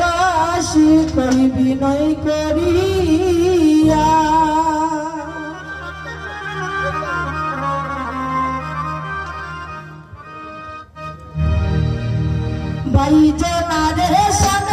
দাসী কই বিনয় করিয়া। বাইজনারে সঙ্গ